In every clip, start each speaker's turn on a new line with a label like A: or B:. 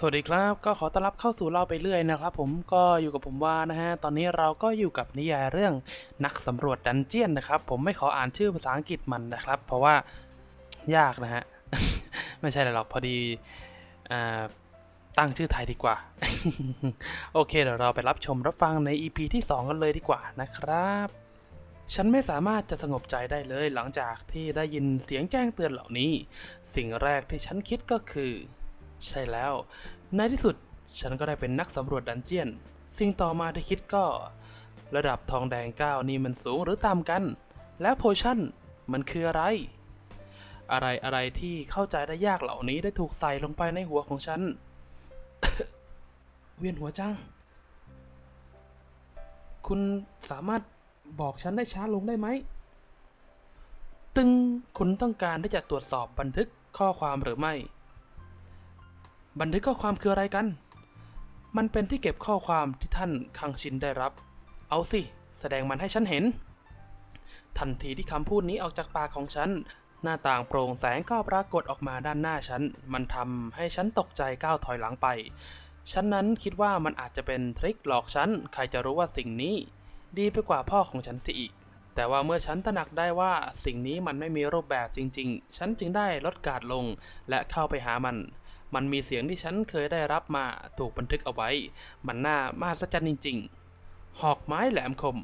A: สวัสดีครับก็ขอต้อนรับเข้าสู่เล่าไปเรื่อยนะครับผมก็อยู่กับผมว่านะฮะตอนนี้เราก็อยู่กับนิยายเรื่องนักสำรวจดันเจียนนะครับผมไม่ขออ่านชื่อภาษาอังกฤษมันนะครับ เพราะว่ายากนะฮะ ไม่ใช่หรอกพอดีอตั้งชื่อไทยดีกว่า โอเคเดี๋ยวเราไปรับชมรับฟังใน EP ที่ 2 กันเลยดีกว่านะครับ ฉันไม่สามารถจะสงบใจได้เลยหลังจากที่ได้ยินเสียงแจ้งเตือนเหล่านี้ สิ่งแรกที่ฉันคิดก็คือ ใช่แล้ว ในที่สุดฉันก็ได้เป็นนักสำรวจดันเจียน สิ่งต่อมาที่คิดก็ ระดับทองแดงก้านี่มันสูงหรือต่ำกัน แล้วโพชั่นมันคืออะไร อะไรอะไรที่เข้าใจได้ยากเหล่านี้ได้ถูกใส่ลงไปในหัวของฉัน เวียนหัวจัง คุณสามารถบอกฉันได้ช้าลงได้ไหม ตึงคุณต้องการที่จะตรวจสอบบันทึกข้อความหรือไม่ บันทึกข้อความคืออะไรกัน มันเป็นที่เก็บข้อความที่ท่านคังชินได้รับ เอาสิ แสดงมันให้ฉันเห็น ทันทีที่คำพูดนี้ออกจากปากของฉัน หน้าต่างโปร่งแสงก็ปรากฏออกมาด้านหน้าฉัน มันทำให้ฉันตกใจก้าวถอยหลังไป ฉันนั้นคิดว่ามันอาจจะเป็นทริคหลอกฉัน ใครจะรู้ว่าสิ่งนี้ ดีไปกว่าพ่อของฉันเสิอีกแต่ว่าเมื่อฉันตระหนักได้ว่าสิ่งนี้มันไม่มีรูปแบบจริง ๆ ฉันจึงได้ลดการดลงและเข้าไปหามัน มันมีเสียงที่ฉันเคยได้รับมาถูกบันทึกเอาไว้ มันน่ามหัศจรรย์จริง ๆ หอกไม้แหลมคม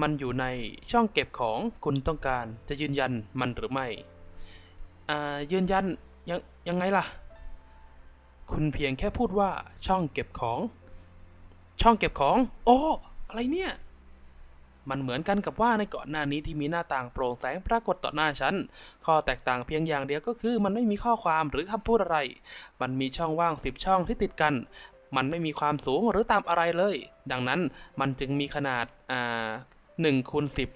A: มันอยู่ในช่องเก็บของคุณต้องการจะยืนยันมันหรือไม่ อ่า ยืนยันยังยังไงล่ะ คุณเพียงแค่พูดว่าช่องเก็บของ ช่องเก็บของ โอ้ อะไรเนี่ย มันเหมือนกันกับว่าในก่อนหน้านี้ที่มีหน้าต่างโปร่งแสงปรากฏต่อหน้าฉัน ข้อแตกต่างเพียงอย่างเดียวก็คือ มันไม่มีข้อความหรือคำพูดอะไร มันมีช่องว่างสิบช่องที่ติดกัน มันไม่มีความสูงหรือตามอะไรเลย ดังนั้นมันจึงมีขนาดอ่าหนึ่งคูณสิบ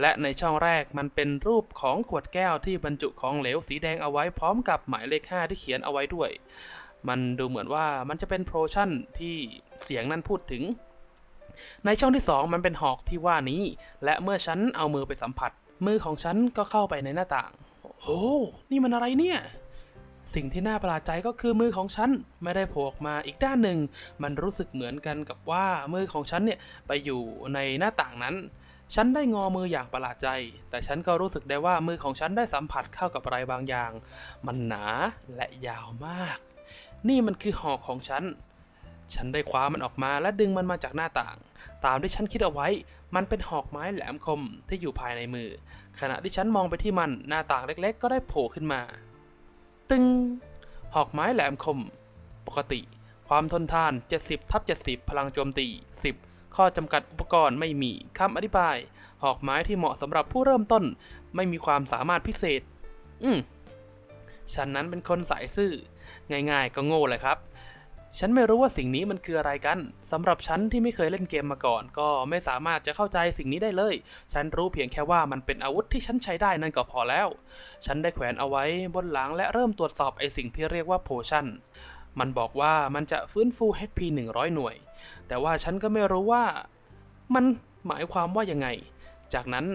A: และในช่องแรกมันเป็นรูปของขวดแก้วที่บรรจุของเหลวสีแดงเอาไว้พร้อมกับหมายเลข 5 ที่เขียนเอาไว้ด้วย มันดูเหมือนว่ามันจะเป็นโปรชั่นที่เสียงนั้นพูดถึง ในช่องที่ 2 มันเป็นหอกที่ว่านี้ และเมื่อฉันเอามือไปสัมผัส มือของฉันก็เข้าไปในหน้าต่าง โอ้นี่มันอะไรเนี่ย สิ่งที่น่าประหลาดใจก็คือมือของฉันไม่ได้โผล่ออกมาอีกด้านหนึ่ง มันรู้สึกเหมือนกันกับว่ามือของฉันเนี่ยไปอยู่ในหน้าต่างนั้นฉันได้งอมืออย่างประหลาดใจ แต่ฉันก็รู้สึกได้ว่ามือของฉันได้สัมผัสเข้ากับอะไรบางอย่าง มันหนาและยาวมาก นี่มันคือหอกของฉัน ฉันได้คว้ามันออกมาและดึงมันมาจากหน้าต่าง ตามที่ฉันคิดเอาไว้ มันเป็นหอกไม้แหลมคมที่อยู่ภายในมือ ขณะที่ฉันมองไปที่มันหน้าต่างเล็ก ๆ ก็ได้โผล่ขึ้นมา ตึงหอกไม้แหลมคม ปกติ ความทนทาน 70ทับ70 พลังโจมตี 10 ข้อจำกัดอุปกรณ์ไม่มีคำอธิบาย หอกไม้ที่เหมาะสำหรับผู้เริ่มต้น ไม่มีความสามารถพิเศษ อืมฉันนั้นเป็นคนสายซื่อ ง่ายๆ ก็โง่เลยครับ ฉันไม่รู้ว่าสิ่งนี้มันคืออะไรกันสำหรับฉันที่ไม่เคยเล่นเกมมาก่อน ก็ไม่สามารถจะเข้าใจสิ่งนี้ได้เลย ฉันรู้เพียงแค่ว่ามันเป็นอาวุธที่ฉันใช้ได้นั่นก็พอแล้ว ฉันได้แขวนเอาไว้บนหลังและเริ่มตรวจสอบไอสิ่งที่เรียกว่าโพชั่นมันบอกว่ามันจะฟื้นฟู HP 100 หน่วย แต่ว่าฉันก็ไม่รู้ว่ามันหมายความว่ายังไง จากนั้น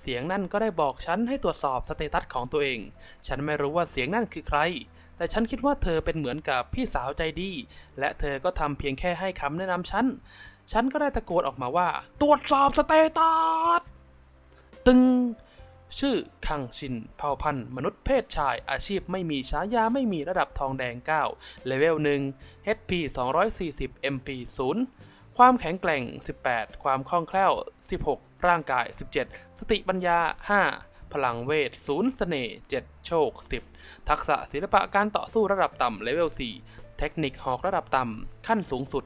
A: เสียงนั่นก็ได้บอกฉันให้ตรวจสอบสเตตัสของตัวเอง ฉันไม่รู้ว่าเสียงนั่นคือใคร แต่ฉันคิดว่าเธอเป็นเหมือนกับพี่สาวใจดี และเธอก็ทำเพียงแค่ให้คำแนะนำฉัน ฉันก็ได้ตะโกนออกมาว่า ตรวจสอบสเตตัส ตึง ชื่อคังชิน เผ่าพันธุ์ มนุษย์เพศชาย อาชีพไม่มีฉายาไม่มีระดับทองแดง 9 เลเวล 1 HP 240 MP 0 ความแข็งแกร่ง 18 ความคล่องแคล่ว 16 ร่างกาย 17 สติปัญญา 5 พลังเวท0เสน่ห์7โชค 10 ทักษะศิลปะการต่อสู้ระดับต่ำเลเวล 4 เทคนิคหอกระดับต่ำขั้นสูงสุด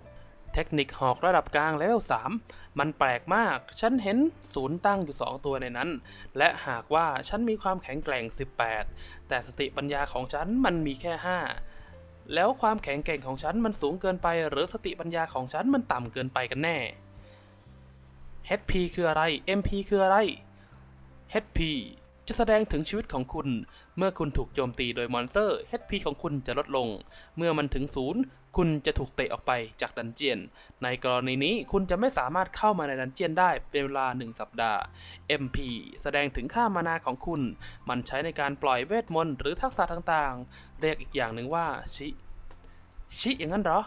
A: เทคนิคหอกระดับกลางเลเวล 3 มันแปลกมาก ฉันเห็นศูนย์ตั้งอยู่ 2 ตัวในนั้น และหากว่าฉันมีความแข็งแกร่ง 18 แต่สติปัญญาของฉันมันมีแค่ 5แล้วความแข็งแกร่งของฉันมันสูงเกินไป หรือสติปัญญาของฉันมันต่ำเกินไปกันแน่ HP คืออะไร MP คืออะไร HP จะแสดงถึงชีวิตของคุณ เมื่อคุณถูกโจมตีโดยมอนสเตอร์ HP ของคุณจะลดลง เมื่อมันถึงศูนย์คุณจะถูกเตะออกไปจากดันเจียน ในกรณีนี้คุณจะไม่สามารถเข้ามาในดันเจียนได้เป็นเวลา 1 สัปดาห์ MP แสดงถึงค่ามานาของคุณ มันใช้ในการปล่อยเวทมนต์หรือทักษะต่างๆ เรียกอีกอย่างหนึ่งว่าชิ ชิอย่างนั้นเหรอ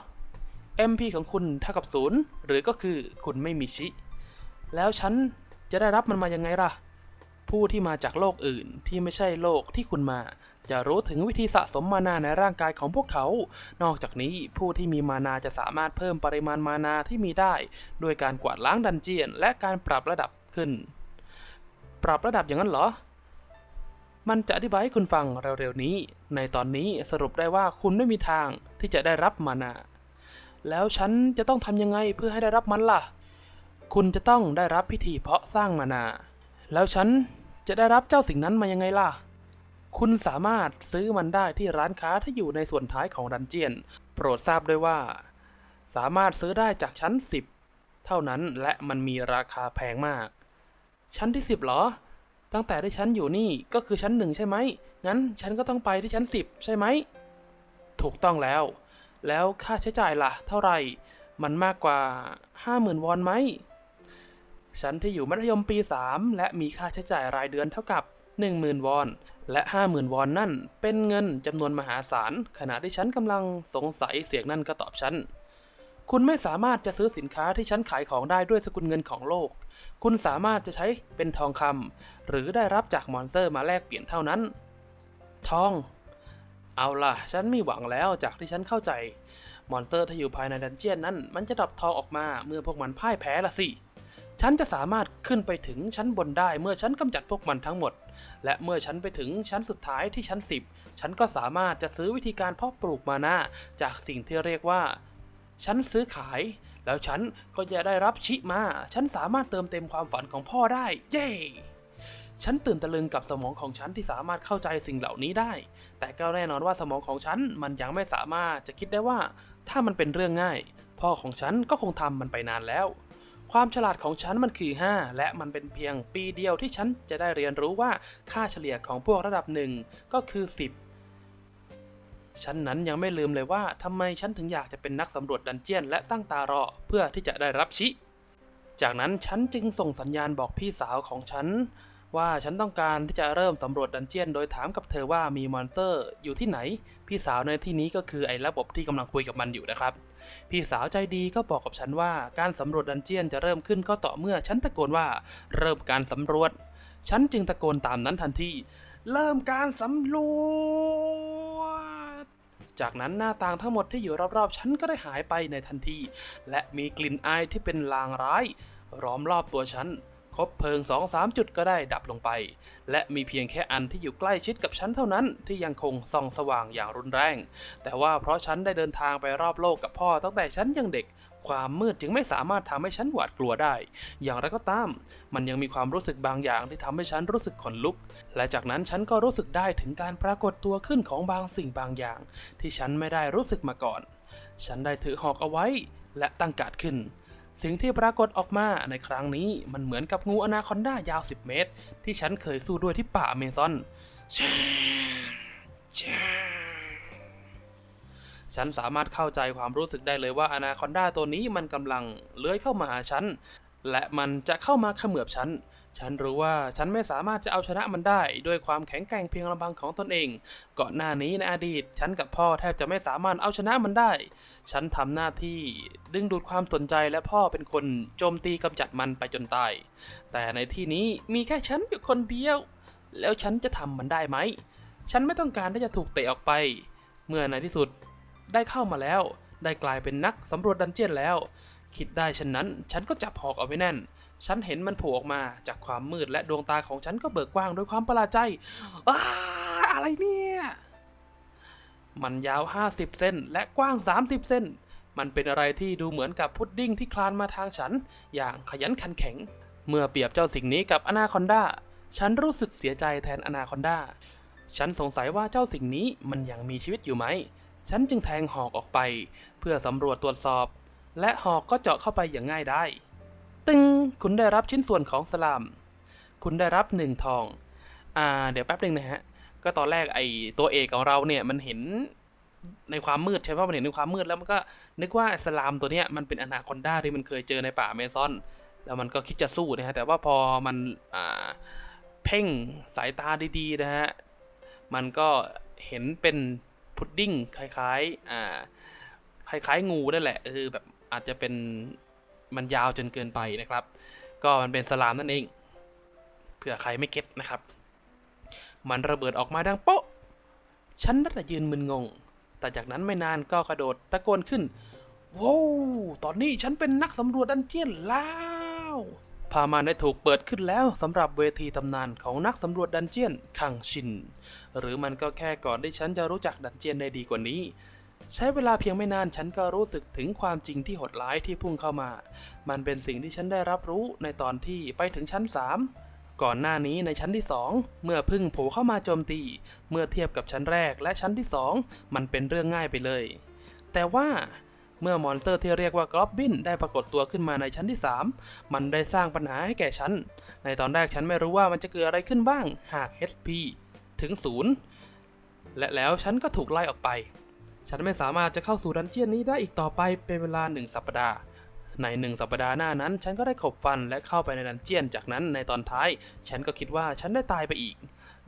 A: MP ของคุณเท่ากับศูนย์หรือก็คือคุณไม่มีชิ แล้วฉันจะได้รับมันมายังไงล่ะ ผู้ที่มาจากโลกอื่นที่ไม่ใช่โลกที่คุณมา จะรู้ถึงวิธีสะสมมานาในร่างกายของพวกเขา นอกจากนี้ผู้ที่มีมานาจะสามารถเพิ่มปริมาณมานาที่มีได้ด้วยการกวาดล้างดันเจียน และการปรับระดับขึ้น ปรับระดับอย่างนั้นเหรอ มันจะอธิบายให้คุณฟังเร็วๆนี้ ในตอนนี้สรุปได้ว่าคุณไม่มีทางที่จะได้รับมานา แล้วฉันจะต้องทำยังไงเพื่อให้ได้รับมันล่ะ คุณจะต้องได้รับพิธีเพาะสร้างมานาแล้วฉัน จะได้รับเจ้าสิ่งนั้นมายังไงล่ะ คุณสามารถซื้อมันได้ที่ร้านค้าที่อยู่ในส่วนท้ายของดันเจียน โปรดทราบด้วยว่า สามารถซื้อได้จากชั้น 10 เท่านั้นและมันมีราคาแพงมาก ชั้นที่ 10เหรอ ตั้งแต่ที่ฉันอยู่นี่ก็คือชั้นหนึ่งใช่ไหม งั้นฉันก็ต้องไปที่ชั้น 10 ใช่ไหม ถูกต้องแล้ว แล้วค่าใช้จ่ายล่ะ เท่าไหร่ มันมากกว่า 50,000 วอนไหม ฉันที่อยู่มัธยมปี 3 และมีค่าใช้จ่ายรายเดือนเท่ากับ 10,000 วอน และ 50,000 วอนนั่น เป็นเงินจำนวนมหาศาล ขณะที่ฉันกำลังสงสัยเสียงนั่นก็ตอบฉัน คุณไม่สามารถจะซื้อสินค้าที่ฉันขายของได้ด้วยสกุลเงินของโลก คุณสามารถจะใช้เป็นทองคำหรือได้รับจากมอนสเตอร์มาแลกเปลี่ยนเท่านั้น ทอง เอาล่ะ ฉันมีหวังแล้วจากที่ฉันเข้าใจ มอนสเตอร์ที่อยู่ภายในดันเจียนนั้น มันจะดรอปทองออกมาเมื่อพวกมันพ่ายแพ้ละสิ ฉันจะสามารถขึ้นไปถึงชั้นบนได้เมื่อฉันกำจัดพวกมันทั้งหมด และเมื่อฉันไปถึงชั้นสุดท้ายที่ชั้น 10 ฉันก็สามารถจะซื้อวิธีการเพาะปลูกมานาจากสิ่งที่เรียกว่า ฉันซื้อขาย แล้วฉันก็จะได้รับชิมา ฉันสามารถเติมเต็มความฝันของพ่อได้ เย้ ฉันตื่นตะลึงกับสมองของฉันที่สามารถเข้าใจสิ่งเหล่านี้ได้ แต่ก็แน่นอนว่าสมองของฉันมันยังไม่สามารถจะคิดได้ว่า ถ้ามันเป็นเรื่องง่าย พ่อของฉันก็คงทำมันไปนานแล้ว ความฉลาดของฉันมันคือ 5 และมันเป็นเพียงปีเดียวที่ฉันจะได้เรียนรู้ว่าค่าเฉลี่ยของพวกระดับหนึ่งก็คือ 10 ฉันนั้นยังไม่ลืมเลยว่าทำไมฉันถึงอยากจะเป็นนักสำรวจดันเจียนและตั้งตารอเพื่อที่จะได้รับชิ จากนั้นฉันจึงส่งสัญญาณบอกพี่สาวของฉัน ว่าฉันต้องการที่จะเริ่มสำรวจดันเจียน โดยถามกับเธอว่ามีมอนสเตอร์อยู่ที่ไหน พี่สาวในที่นี้ก็คือไอ้ระบบที่กำลังคุยกับมันอยู่นะครับ พี่สาวใจดีก็บอกกับฉันว่าการสำรวจดันเจียนจะเริ่มขึ้นก็ต่อเมื่อฉันตะโกนว่าเริ่มการสำรวจ ฉันจึงตะโกนตามนั้นทันที เริ่มการสำรวจ จากนั้นหน้าต่างทั้งหมดที่อยู่รอบๆฉันก็ได้หายไปในทันที และมีกลิ่นอายที่เป็นลางร้ายล้อมรอบตัวฉัน คบเพลิงสองสามจุดก็ได้ดับลงไป และมีเพียงแค่อันที่อยู่ใกล้ชิดกับฉันเท่านั้นที่ยังคงส่องสว่างอย่างรุนแรง แต่ว่าเพราะฉันได้เดินทางไปรอบโลกกับพ่อตั้งแต่ฉันยังเด็ก ความมืดจึงไม่สามารถทำให้ฉันหวาดกลัวได้ อย่างไรก็ตาม มันยังมีความรู้สึกบางอย่างที่ทำให้ฉันรู้สึกขนลุก และจากนั้นฉันก็รู้สึกได้ถึงการปรากฏตัวขึ้นของบางสิ่งบางอย่าง ที่ฉันไม่ได้รู้สึกมาก่อน ฉันได้ถือหอกเอาไว้และตั้งกาดขึ้น สิ่งที่ปรากฏออกมาในครั้งนี้มันเหมือนกับงูอนาคอนดายาว 10 เมตร ที่ฉันเคยสู้ด้วยที่ป่าอเมซอนชชฉันสามารถเข้าใจความรู้สึกได้เลยว่าอนาคอนดาตัวนี้มันกำลังเลื้อยเข้ามาหาฉัน และมันจะเข้ามาเขมือบฉัน ฉันรู้ว่าฉันไม่สามารถจะเอาชนะมันได้ ด้วยความแข็งแกร่งเพียงลำพังของตนเอง ก่อนหน้านี้ในอดีต ฉันกับพ่อแทบจะไม่สามารถเอาชนะมันได้ ฉันทำหน้าที่ดึงดูดความสนใจและพ่อเป็นคนโจมตีกำจัดมันไปจนตาย แต่ในที่นี้มีแค่ฉันอยู่คนเดียว แล้วฉันจะทำมันได้ไหม ฉันไม่ต้องการที่จะถูกเตะออกไป เมื่อในที่สุดได้เข้ามาแล้ว ได้กลายเป็นนักสำรวจดันเจียนแล้ว คิดได้เช่นนั้น ฉันก็จับหอกเอาไว้แน่น ฉันเห็นมันโผล่ออกมาจากความมืดและดวงตาของฉันก็เบิกกว้างด้วยความประหลาดใจออะไรเนี่ย มันยาว 50 เซนและกว้าง 30 เซนมันเป็นอะไรที่ดูเหมือนกับพุดดิ้งที่คลานมาทางฉัน อย่างขยันขันแข็ง เมื่อเปรียบเจ้าสิ่งนี้กับอนาคอนดาฉันรู้สึกเสียใจแทนอนาคอนดาฉันสงสัยว่าเจ้าสิ่งนี้มันยังมีชีวิตอยู่ไหม ฉันจึงแทงหอกออกไป เพื่อสำรวจตรวจสอบ และหอกก็เจาะเข้าไปอย่างง่ายได้ ตึงคุณได้รับชิ้นส่วนของสลาม คุณได้รับหนึ่งทอง อ่า เดี๋ยวแป๊บหนึ่งนะฮะ ก็ตอนแรกไอตัวเอกของเราเนี่ยมันเห็นในความมืดใช่ไหมมันเห็นในความมืดแล้วมันก็นึกว่าสลามตัวเนี้ยมันเป็นอนาคอนด้าที่มันเคยเจอในป่าเมซอน แล้วมันก็คิดจะสู้นะฮะ แต่ว่าพอมันอ่าเพ่งสายตาดีๆนะฮะ มันก็เห็นเป็นพุดดิ้งคล้ายๆ อ่า คล้ายๆงูนั่นแหละเออแบบอาจจะเป็น มันยาวจนเกินไปนะครับ ก็มันเป็นสลามนั่นเองเผื่อใครไม่เก็ตนะครับ มันระเบิดออกมาดังโป๊ะ ฉันนั่นแหละยืนมึนงง แต่จากนั้นไม่นานก็กระโดดตะโกนขึ้นว้าวตอนนี้ฉันเป็นนักสำรวจดันเจียนแล้วพามานได้ถูกเปิดขึ้นแล้วสำหรับเวทีตำนานของนักสำรวจดันเจียนคังชิน หรือมันก็แค่ก่อนที่ฉันจะรู้จักดันเจียนได้ดีกว่านี้ ใช้เวลาเพียงไม่นานฉันก็รู้สึกถึงความจริงที่โหดร้ายที่พุ่งเข้ามา มันเป็นสิ่งที่ฉันได้รับรู้ในตอนที่ไปถึงชั้น 3 ก่อนหน้านี้ในชั้นที่ 2 เมื่อพึ่งโผเข้ามาโจมตี เมื่อเทียบกับชั้นแรกและชั้นที่ 2 มันเป็นเรื่องง่ายไปเลย แต่ว่าเมื่อมอนสเตอร์ที่เรียกว่ากรอบบินได้ปรากฏตัวขึ้นมาในชั้นที่ 3 มันได้สร้างปัญหาให้แก่ฉัน ในตอนแรกฉันไม่รู้ว่ามันจะเกิดอะไรขึ้นบ้างหาก HP ถึง 0 และแล้วฉันก็ถูกไล่ออกไป ฉันไม่สามารถจะเข้าสู่ดันเจียนนี้ได้อีกต่อไปเป็นเวลาหนึ่งสัปดาห์ ในหนึ่งสัปดาห์หน้านั้น ฉันก็ได้ขบฟันและเข้าไปในดันเจียนจากนั้นในตอนท้าย ฉันก็คิดว่าฉันได้ตายไปอีก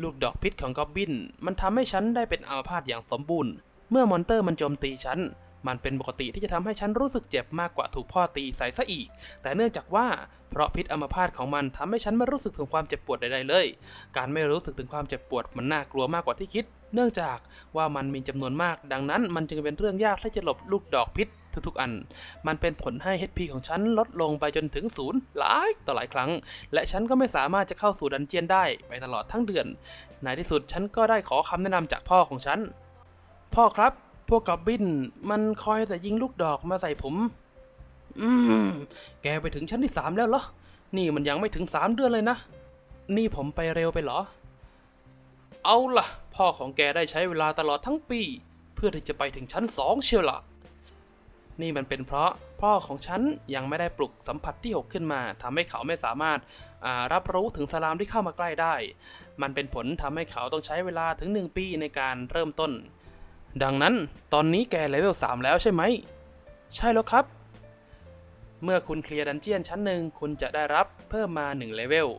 A: ลูกดอกพิษของกอบบิน มันทำให้ฉันได้เป็นอัมพาตอย่างสมบูรณ์ เมื่อมอนเตอร์มันโจมตีฉัน มันเป็นปกติที่จะทำให้ฉันรู้สึกเจ็บมากกว่าถูกพ่อตีใส่ซะอีก แต่เนื่องจากว่าเพราะพิษอัมพาตของมันทำให้ฉันไม่รู้สึกถึงความเจ็บปวดใดๆเลย การไม่รู้สึกถึงความเจ็บปวดมันน่ากลัวมากกว่าที่คิด เนื่องจากว่ามันมีจำนวนมาก ดังนั้นมันจึงเป็นเรื่องยากที่จะหลบลูกดอกพิษทุกๆอัน มันเป็นผลให้ HP ของฉันลดลงไปจนถึงศูนย์หลายต่อหลายครั้ง และฉันก็ไม่สามารถจะเข้าสู่ดันเจียนได้ไปตลอดทั้งเดือน ในที่สุดฉันก็ได้ขอคำแนะนำจากพ่อของฉัน พ่อครับ พวกกอบบินมันคอยแต่ยิงลูกดอกมาใส่ผม อืม แกไปถึงชั้นที่สามแล้วเหรอ นี่มันยังไม่ถึงสามเดือนเลยนะ นี่ผมไปเร็วไปเหรอ เอาล่ะ พ่อของแกได้ใช้เวลาตลอดทั้งปี เพื่อที่จะไปถึงชั้นสองเชียวล่ะ นี่มันเป็นเพราะพ่อของฉันยังไม่ได้ปลุกสัมผัสที่6ขึ้นมาทำให้เขาไม่สามารถรับรู้ถึงสลามที่เข้ามาใกล้ได้ มันเป็นผลทำให้เขาต้องใช้เวลาถึง1ปีในการเริ่มต้น ดังนั้นตอนนี้แกเลเวล3แล้วใช่ไหม ใช่แล้วครับ เมื่อคุณเคลียร์ดันเจียนชั้นหนึ่งคุณจะได้รับเพิ่มมา1เลเวล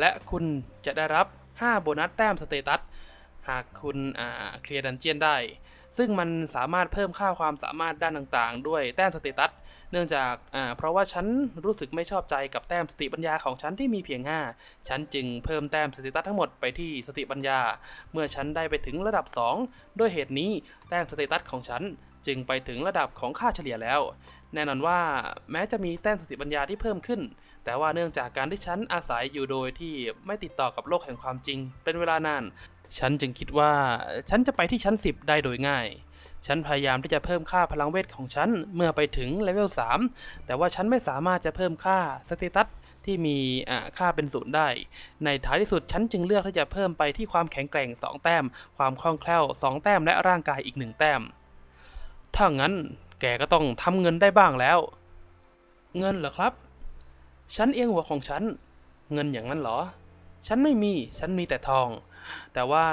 A: และคุณจะได้รับ 5 โบนัสแต้มสเตตัส หากคุณเคลียร์ดันเจียนได้ ซึ่งมันสามารถเพิ่มค่าความสามารถด้านต่างๆ ด้วยแต้มสเตตัส เนื่องจากอ่าเพราะว่าฉันรู้สึกไม่ชอบใจกับแต้มสติปัญญาของฉันที่มีเพียง 5 ฉันจึงเพิ่มแต้มสเตตัสทั้งหมดไปที่สติปัญญา เมื่อฉันได้ไปถึงระดับ 2 ด้วยเหตุนี้แต้มสเตตัสของฉันจึงไปถึงระดับของค่าเฉลี่ยแล้ว แน่นอนว่าแม้จะมีแต้มสติปัญญาที่เพิ่มขึ้น แต่ว่าเนื่องจากการที่ฉันอาศัยอยู่โดยที่ไม่ติดต่อกับโลกแห่งความจริง เป็นเวลานาน ฉันจึงคิดว่าฉันจะไปที่ชั้น 10 ได้โดยง่าย ฉันพยายามที่จะเพิ่มค่าพลังเวทของฉันเมื่อไปถึงเลเวล3แต่ว่าฉันไม่สามารถจะเพิ่มค่าสเตตัสที่มีอ่าค่าเป็นศูนย์ได้ ในท้ายที่สุดฉันจึงเลือกที่จะเพิ่มไปที่ความแข็งแกร่ง 2 แต้ม ความคล่องแคล่ว 2 แต้มและร่างกายอีก 1 แต้ม ถ้างั้นแกก็ต้องทำเงินได้บ้างแล้ว เงินเหรอครับ ฉันเอียงหัวของฉัน เงินอย่างนั้นเหรอ ฉันไม่มี ฉันมีแต่ทอง แต่ว่า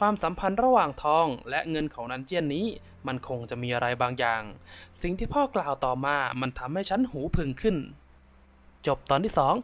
A: ความสัมพันธ์ระหว่างทองและเงินของนันเจียนนี้ มันคงจะมีอะไรบางอย่าง สิ่งที่พ่อกล่าวต่อมามันทำให้ฉันหูพึงขึ้น จบตอนที่สอง